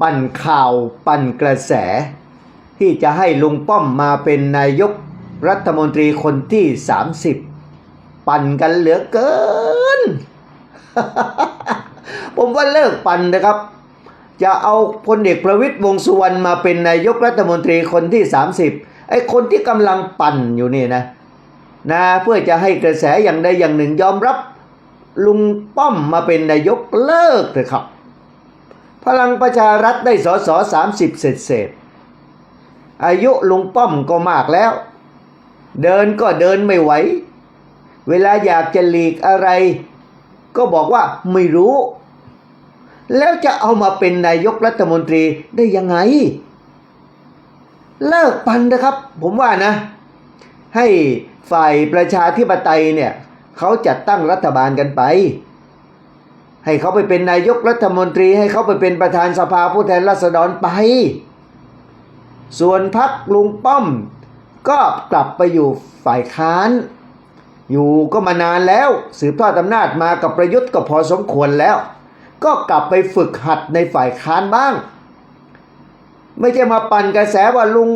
ปั่นข่าวปั่นกระแส ที่จะให้ลุงป้อมมาเป็นนายกรัฐมนตรีคนที่ 30 ปั่นกันเหลือเกิน ผมว่าเลิกปั่นนะครับ จะเอาพลเอกประวิตยวงสุวรรณมาเป็นนายกรัฐมนตรีคนที่ 30 ไอ้คนที่กำลังปั่นอยู่นี่นะนะเพื่อจะให้กระแสอย่างใดอย่างหนึ่งยอมรับลุงป้อมมาเป็นนายกเลิกเลยครับ พลังประชารัฐได้สอสอสามสิบเศษเศษอายุลุงป้อมก็มากแล้ว เดินก็เดินไม่ไหว เวลาอยากจะหลีกอะไร ก็บอกว่าไม่รู้ แล้วจะเอามาเป็นนายกรัฐมนตรีได้ยังไง เลิกปันนะครับ ผมว่านะ ให้ฝ่ายประชาธิปไตยเนี่ย เขาจัดตั้งรัฐบาลกันไป ให้เขาไปเป็นนายกรัฐมนตรี ให้เขาไปเป็นประธานสภาผู้แทนราษฎรไป ส่วนพักลุงป้อม ก็กลับไปอยู่ฝ่ายค้าน อยู่ก็มานานแล้ว สืบทอดอำนาจมากับประยุทธ์ก็พอสมควรแล้ว ก็กลับไปฝึกหัดในฝ่ายค้านบ้าง ไม่ใช่มาปั่นกระแสว่าลุง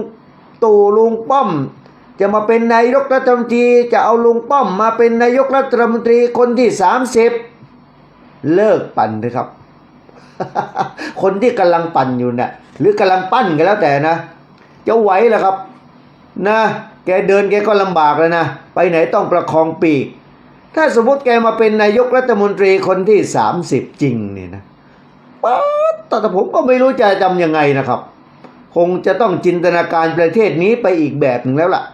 ตู่ลุงป้อมจะมาเป็นนายกรัฐมนตรีจะเอาลุงป้อมมาเป็นนายกรัฐมนตรีคนที่สามสิบ เลิกปั่นเลยครับ คนที่กำลังปั่นอยู่เนี่ยหรือกำลังปั้นกันแล้วแต่นะจะไหวเหรอครับ นะ แกเดินแกก็ลำบากแล้วนะ ไปไหนต้องประคองปีก ถ้าสมมติแกมาเป็นนายกรัฐมนตรีคนที่สามสิบจริงเนี่ยนะป๊าดแต่ผมก็ไม่รู้จะจำยังไงนะครับ คงจะต้องจินตนาการประเทศนี้ไปอีกแบบหนึ่งแล้วล่ะ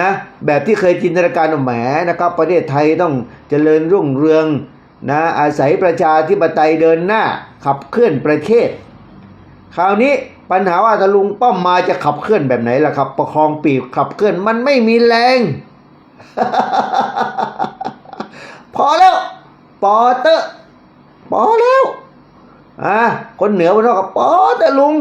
นะแบบที่เคยจินตนาการแหมนะครับ ประเทศไทยต้องเจริญรุ่งเรือง นะอาศัยประชาธิปไตยเดินหน้า ขับเคลื่อนประเทศ คราวนี้ปัญหาว่าถ้าลุงป้อมมาจะขับเคลื่อนแบบไหนล่ะครับ ประคองปีกขับเคลื่อนมันไม่มีแรง พอแล้ว ปอเตอะพอแล้วอะคนเหนือคนนอกก็ปอเตอะลุง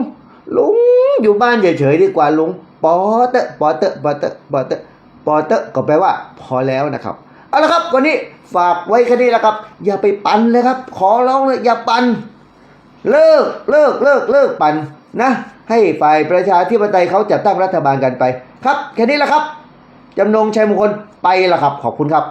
ลุงอยู่บ้านเฉยๆดีกว่าลุงปอเตอะปอเตอะปอเตอะปอเตอะปอเตอะก็แปลว่า พอแล้วนะครับ เอาละครับ วันนี้ฝากไว้แค่นี้ละครับ อย่าไปปั่นเลยครับ ขอร้องเลยอย่าปั่นเลิกเลิกเลิกเลิกปั่นนะ ให้ฝ่ายประชาธิปไตยเขาจัดตั้งรัฐบาลกันไป ครับ แค่นี้ละครับจำนงชัยมงคลไปละครับ ขอบคุณครับ